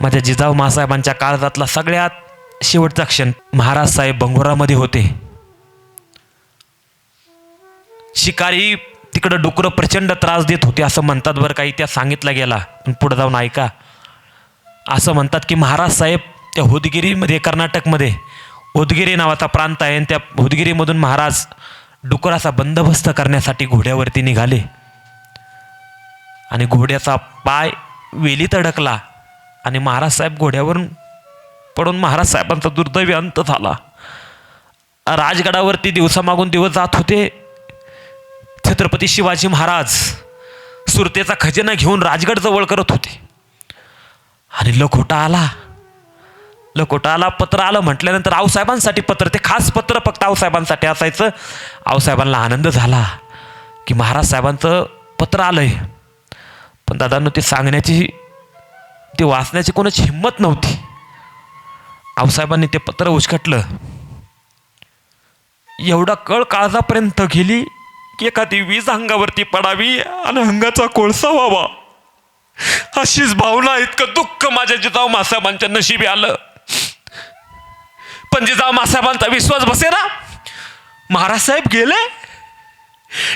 माझ्या जिजाऊ मासाहेबांच्या काळजातला सगळ्यात शेवटचा क्षण महाराज साहेब बंगोरामध्ये होते. शिकारी तिकडं डुकरं प्रचंड त्रास देत होते असं म्हणतात बरं काही त्या सांगितलं गेला. पण पुढे जाऊन ऐका. असं म्हणतात की महाराज साहेब त्या होदगिरीमध्ये कर्नाटकमध्ये होदगिरी नावाचा प्रांत आहे आणि त्या होदगिरीमधून महाराज डुकराचा बंदोबस्त करण्यासाठी घोड्यावरती निघाले. आणि घोड्याचा पाय वेलीत अडकला. आणि महाराज साहेब घोड्यावरून पडून महाराज साहेबांचा दुर्दैवी अंत झाला. राजगडावरती दिवसामागून दिवस जात होते. छत्रपती शिवाजी महाराज सुरतेचा खजिना घेऊन राजगड जवळ करत होते. आणि लखोटा आला. लखोटा आला पत्र आलं म्हटल्यानंतर आऊसाहेबांसाठी पत्र ते खास पत्र फक्त आऊसाहेबांसाठी असायचं. आऊसाहेबांना आनंद झाला की महाराज साहेबांचं पत्र आलंय. पण दादांनो ते सांगण्याची ते वाचण्याची कोणाची हिंमत नव्हती. आऊसाहेबांनी ते पत्र उचकटलं. एवढा कळ काळजापर्यंत गेली की एखादी वीज अंगावरती पडावी आणि अंगाचा कोळसा व्हावा. अशीच भावना इतकं दुःख माझ्या जिजाऊ मासाहेबांच्या नशिबी आलं. पण जिजाऊ मासाहेबांचा विश्वास बसे ना महाराज साहेब गेले.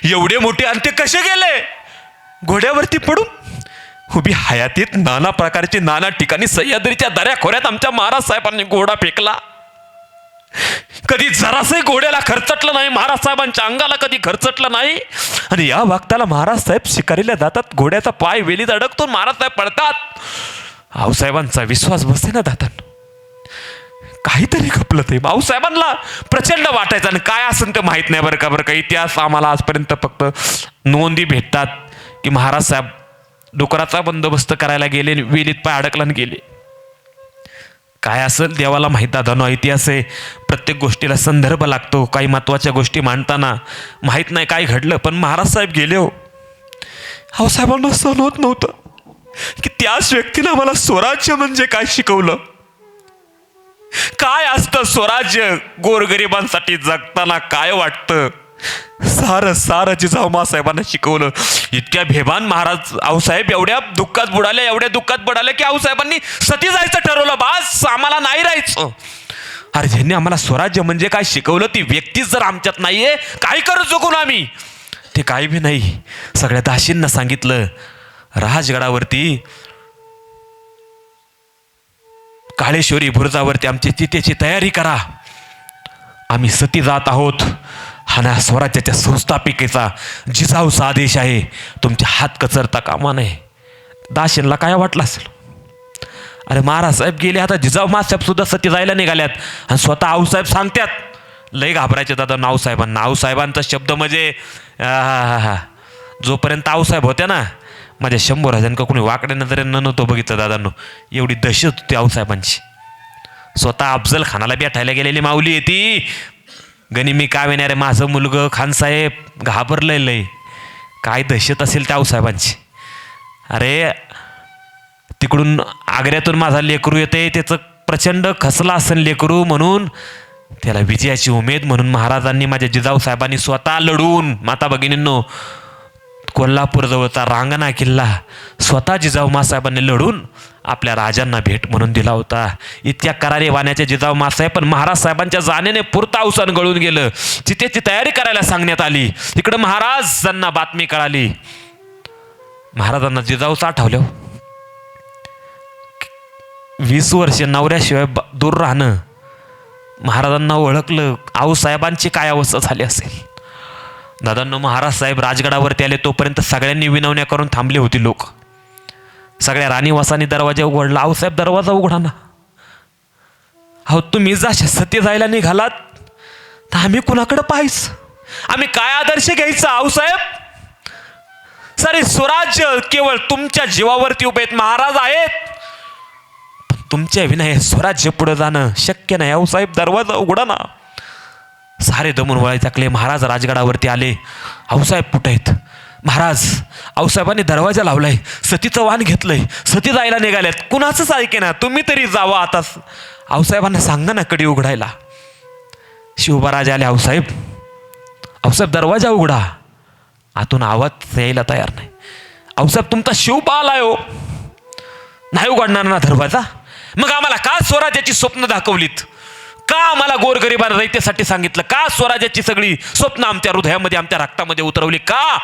एवढे मोठे आणि ते कसे गेले? घोड्यावरती पडून उभी हयातीत नाना प्रकारची नाना ठिकाणी सह्याद्रीच्या दऱ्या खोऱ्यात आमच्या महाराज साहेबांनी घोडा फेकला. कधी जरासही घोड्याला खर्चटलं नाही महाराज साहेबांच्या अंगाला कधी खर्चटलं नाही. आणि या भक्ताला महाराज साहेब शिकारीला जातात घोड्याचा पाय वेलीत अडकतो महाराज साहेब पडतात. आऊसाहेबांचा विश्वास बसे ना दातात काहीतरी खपलं ते. भाऊसाहेबांना प्रचंड वाटायचं आणि काय असेल ते माहीत नाही बरं का बरं का. इतिहास आम्हाला आजपर्यंत फक्त नोंदी भेटतात की महाराज साहेब डुकराचा बंदोबस्त करायला गेले आणि वेलीत पाय अडकलन गेले. काय असेल देवाला माहीत दादानो इतिहास आहे. प्रत्येक गोष्टीला संदर्भ लागतो काही महत्त्वाच्या गोष्टी मांडताना. माहीत नाही काय घडलं पण महाराज साहेब गेले हो. अहो साहेबांना सहन होत नव्हतं. की त्याच व्यक्तीनं मला स्वराज्य म्हणजे काय शिकवलं? काय असतं स्वराज्य गोरगरिबांसाठी जगताना काय वाटतं? सारं सारं जिजाऊ साहेबांना शिकवलं. इतक्या भेबान महाराज आऊसाहेब एवढ्या दुःखात बुडाले एवढ्या दुःखात बुडाले की आऊसाहेबांनी सती जायचं ठरवलं. बास आम्हाला नाही राहायचं. अरे ज्यांनी आम्हाला स्वराज्य म्हणजे काय शिकवलं ती व्यक्तीच जर आमच्यात नाहीये काय करू चुकून आम्ही? ते काही बी नाही. सगळ्या दाशींना सांगितलं. राजगडावरती काळेश्वरी बुरुजावरती आमची चितेची तयारी करा. आम्ही सती जात आहोत. हा ना स्वराज्याच्या संस्थापिकेचा जिजाऊचा आदेश आहे. तुमचे हात कचरता कामा नये. दाशिनला काय वाटलं असेल? अरे महाराज साहेब गेले आता जिजाऊ मासाहेब सुद्धा सती जायला निघाल्यात. आणि स्वतः आऊसाहेब सांगतात लय घाबरायचे दादा नावसाहेबांना आऊसाहेबांचा शब्द म्हणजे जोपर्यंत आऊसाहेब होत्या ना माझ्या शंभर हजार कोणी वाकड्या न नव्हतो बघितलं दादांनो. एवढी दहशत होती आऊसाहेबांची स्वतः अफजल खानाला भेटायला गेलेली माऊली येते गणि मी काय येणार आहे माझं मुलगं खानसाहेब घाबरलंय लय काय दहशत असेल त्या आऊसाहेबांची अरे तिकडून आग्र्यातून माझा लेकरू येते त्याचं प्रचंड खसला असेल लेकरू म्हणून. त्याला विजयाची उमेद म्हणून महाराजांनी माझ्या जिजाऊ साहेबांनी स्वतः लढून माता भगिनींनो कोल्हापूरजवळचा रांगणा किल्ला स्वतः जिजाऊ मासाहेबांनी लढून आपल्या राजांना भेट म्हणून दिला होता. इतक्या करारी वाण्याच्या जिजाऊ मासाहेब पण महाराज साहेबांच्या जाण्याने पुरता अवसान गळून गेलं. चितेची तयारी करायला सांगण्यात आली. इकडं महाराजांना बातमी कळाली. महाराजांना जिजाऊच आठवलं वीस वर्षे नवऱ्याशिवाय ब- दूर राहणं. महाराजांना ओळखलं. आऊसाहेबांची काय अवस्था झाली असेल? दादांनो महाराज साहेब राजगडावरती आले तोपर्यंत सगळ्यांनी विनवण्या करून थांबले होती लोक. सगळ्या राणीवासांनी दरवाजा उघडला. आऊसाहेब दरवाजा उघडा ना. अहो तुम्ही जा सत्य जायला निघालात. तर आम्ही कुणाकडे पाहायचं? आम्ही काय आदर्श घ्यायचा आऊसाहेब सारे स्वराज्य केवळ तुमच्या जीवावरती उभे आहेत महाराज आहेत. पण तुमच्या विना स्वराज्य पुढे जाणं शक्य नाही. आहो साहेब दरवाजा उघडा ना. सारे दमून वळायचे टाकले महाराज राजगडावरती आले. आऊसाहेब कुठे आहेत? महाराज आऊसाहेबांनी दरवाजा लावलाय सतीचं वाण घेतलंय सती जायला निघाल्यात. कुणाचंच ऐके ना तुम्ही तरी जावा आता. आऊसाहेबांना सांगा ना कडी उघडायला. शिवबाराज आले आऊसाहेब. आऊसाहेब दरवाजा उघडा. आतून आवाज यायला तयार नाही. आऊसाहेब तुमचा शिवबा आहे हो. नाही उघडणार ना दरवाजा? मग आम्हाला का स्वराज्याची स्वप्न दाखवलीत? का आम्हाला गोरगरिबांना रयतेसाठी सांगितलं? का स्वराज्याची सगळी स्वप्न आमच्या हृदयामध्ये आमच्या रक्तामध्ये उतरवली? का?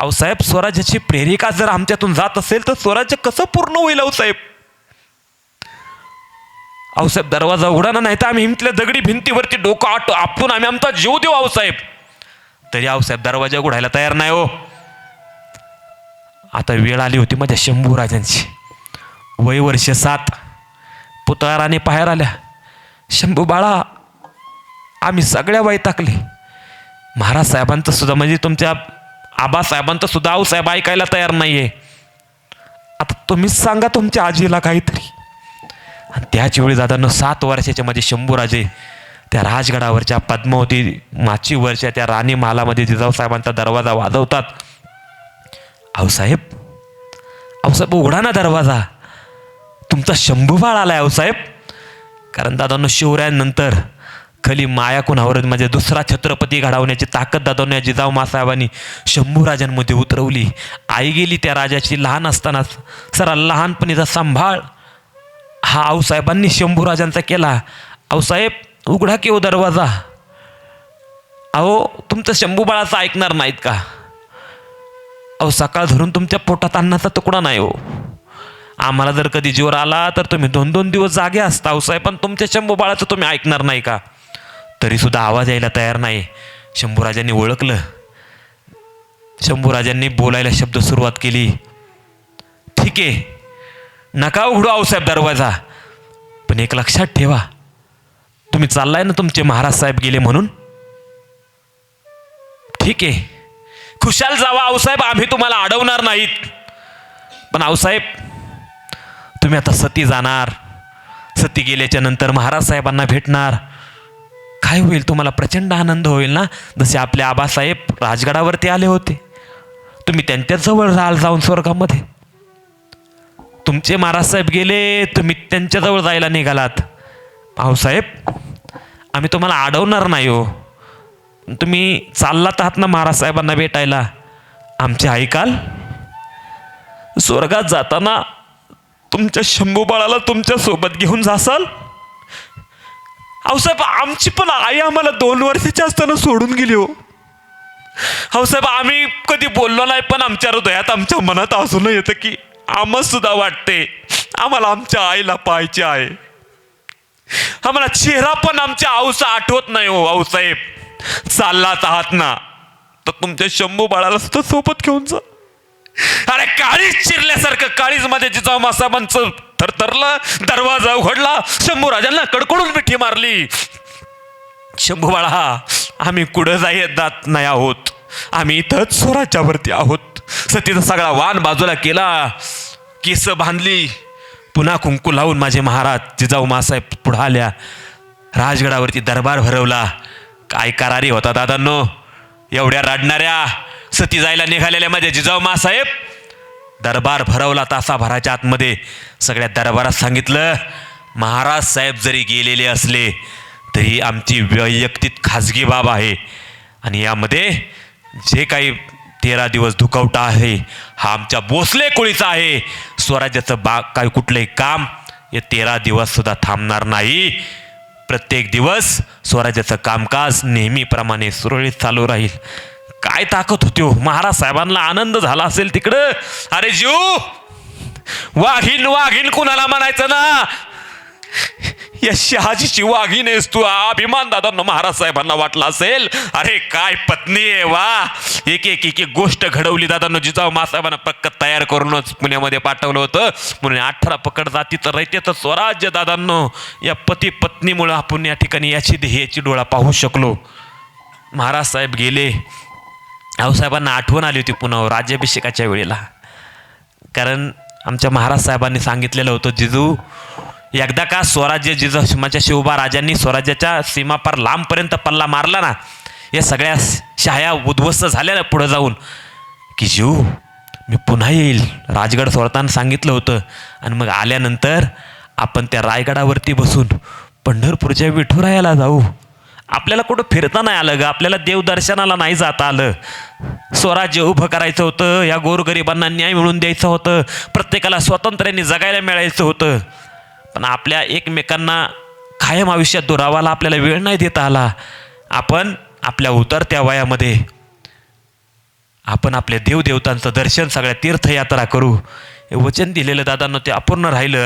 अहो साहेब स्वराज्याची प्रेरिका जर आमच्यातून जात असेल तर स्वराज्य कसं पूर्ण होईल अहो साहेब? अहो साहेब दरवाजा उघडा ना नाही तर आम्ही हिमतल्या दगडी भिंतीवरती डोकं आट आपटून आम्ही आमचा जीव देऊ आहो साहेब. तरी आहो साहेब दरवाजा उघडायला तयार नाही हो. आता वेळ आली होती माझ्या शंभू राजांची वय वर्ष सात. पुतळाराने बाहेर आल्या. शंभू बाळा आम्ही सगळ्या वाई टाकले महाराज साहेबांचं सुद्धा म्हणजे तुमच्या आबासाहेबांचं सुद्धा आऊ साहेब ऐकायला तयार नाही आहे आता तुम्हीच सांगा तुमच्या आजीला काहीतरी. आणि त्याच वेळी दादानं सात वर्षाचे माझे शंभूराजे त्या राजगडावरच्या पद्मावती माचीवरच्या त्या राणी महालामध्ये जिजाऊसाहेबांचा दरवाजा वाजवतात. आऊसाहेब आऊसाहेब उघडा ना दरवाजा. तुमचा शंभूबाळ आलाय आऊसाहेब कारण दादांनो शिवरायांनंतर खली माया कुणावर म्हणजे दुसरा छत्रपती घडवण्याची ताकद दादवण्या जिजाऊ मासाहेबांनी शंभूराजांमध्ये उतरवली. आई गेली त्या राजाची लहान असतानाच. सरा लहानपणीचा सांभाळ. हा आऊसाहेबांनी शंभूराजांचा केला. आऊसाहेब उघडा किंवा दरवाजा. अहो तुमचं शंभूबाळाचं ऐकणार नाहीत का? अहो सकाळ धरून तुमच्या पोटात अन्नाचा तुकडा नाही हो. आम्हाला जर कधी जीवर आला तर तुम्ही दोन दोन दिवस जागे असता आऊसाहेब पण तुमच्या शंभू बाळाचं तुम्ही ऐकणार नाही का? तरीसुद्धा आवाज यायला तयार नाही. शंभूराजांनी ओळखलं. शंभूराजांनी बोलायला शब्द सुरुवात केली. ठीक आहे. नका उघडू आऊसाहेब दरवाजा. पण एक लक्षात ठेवा. तुम्ही चाललाय ना तुमचे महाराज साहेब गेले म्हणून? ठीक आहे. खुशाल जावा आऊसाहेब आम्ही तुम्हाला अडवणार नाहीत. पण आऊसाहेब तुम्ही आता सती जाणार. सती गेल्याच्यानंतर महाराज साहेबांना भेटणार. काय होईल? तुम्हाला प्रचंड आनंद होईल ना? जसे आपले आबासाहेब राजगडावरती आले होते. तुम्ही त्यांच्याजवळ राहाल जाऊन स्वर्गामध्ये. तुमचे महाराज साहेब गेले तुम्ही त्यांच्याजवळ जायला निघालात. भाऊसाहेब आम्ही तुम्हाला अडवणार नाही हो. तुम्ही चाललात आहात ना महाराज साहेबांना भेटायला. आमचे ऐकाल स्वर्गात जाताना तुमच्या शंभू बाळाला घेऊन जासाल? साहेब आमची पण आई आम्हाला दोन वर्षाची असताना सोडून गेली हो. साहेब आम्ही कधी बोललो नाही पण आमच्या हृदयात आमच्या मनात अजूनही येतं की आम्हाला सुद्धा वाटते आम्हाला आमच्या आईला पाहायचे आहे. आम्हाला चेहरा पण आमच्या आऊसा आठवत नाही हो आऊसाहेब चाललाच आहात ना तर तुमच्या शंभू बाळाला सुद्धा सोबत घेऊन जा. अरे काळीच चिरल्यासारखं काळीच माझ्या जिजाऊ मासाबांचं थरथरलं दरवाजा उघडला शंभू राजांना कडकडून मिठी मारली. शंभू बाळा आम्ही कुठं जायत जात नाही आहोत. आम्ही इथंच स्वराज्यावरती आहोत. सतीचा सगळा वान बाजूला केला. केस बांधली. पुन्हा कुंकू लावून माझे महाराज जिजाऊ मासाहेब पुढे आल्या. राजगडावरती दरबार भरवला. काय करारी होता दादांनो? एवढ्या रडणाऱ्या सती जायला निघालेल्या माझ्या जिजाऊ मासाहेब. दरबार भरवला तासाभराच्या आतमध्ये. सगळ्या दरबारात सांगितलं महाराज साहेब जरी गेलेले असले तरी आमची वैयक्तिक खाजगी बाब आहे. आणि यामध्ये जे काही तेरा दिवस दुखवटा आहे हा आमच्या भोसले कोळीचा आहे. स्वराज्याचं बा काय कुठलंही काम हे तेरा दिवससुद्धा थांबणार नाही. प्रत्येक दिवस स्वराज्याचं कामकाज नेहमीप्रमाणे सुरळीत चालू राहील. काय ताकद होती हो? महाराज साहेबांना आनंद झाला असेल तिकडं. अरे जीव वाघीन वाघीन कुणाला म्हणायचं ना? या शहाजीची वाघीन आहेस तू अभिमान दादांना महाराज साहेबांना वाटला असेल. अरे काय पत्नी आहे वा. एक एक एक एक गोष्ट घडवली दादांना जिजाऊ मासाहेबांना पक्क तयार करूनच पुण्यामध्ये पाठवलं होतं. म्हणून अठरा पकड जाती तर राहते तर स्वराज्य दादांनो या पती पत्नीमुळं आपण या ठिकाणी याची ध्येयाची डोळा पाहू शकलो. महाराज साहेब गेले. आऊसाहेबांना आठवण आली होती पुन्हा राज्याभिषेकाच्या वेळेला. कारण आमच्या महाराज साहेबांनी सांगितलेलं होतं जिजू एकदा का स्वराज्य जिजा माझ्या शिवबा राजांनी स्वराज्याच्या सीमापार लांबपर्यंत पल्ला मारला ना या सगळ्या शाया उद्ध्वस्त झाल्या ना पुढं जाऊन की जीव मी पुन्हा येईल राजगड सोडताना सांगितलं होतं. आणि मग आल्यानंतर आपण त्या रायगडावरती बसून पंढरपूरच्या विठुरायाला जाऊ. आपल्याला कुठं फिरता नाही आलं ग आपल्याला देवदर्शनाला नाही जाता आलं. स्वराज्य उभं करायचं होतं या गोरगरिबांना न्याय मिळवून द्यायचं होतं प्रत्येकाला स्वातंत्र्याने जगायला मिळायचं होतं. पण आपल्या एकमेकांना कायम आयुष्यात दुरावाला आपल्याला वेळ नाही देता आला. आपण आपल्या उतरत्या वयामध्ये आपण आपल्या देवदेवतांचं दर्शन सगळ्या तीर्थयात्रा करू. हे वचन दिलेलं दादांना ते अपूर्ण राहिलं.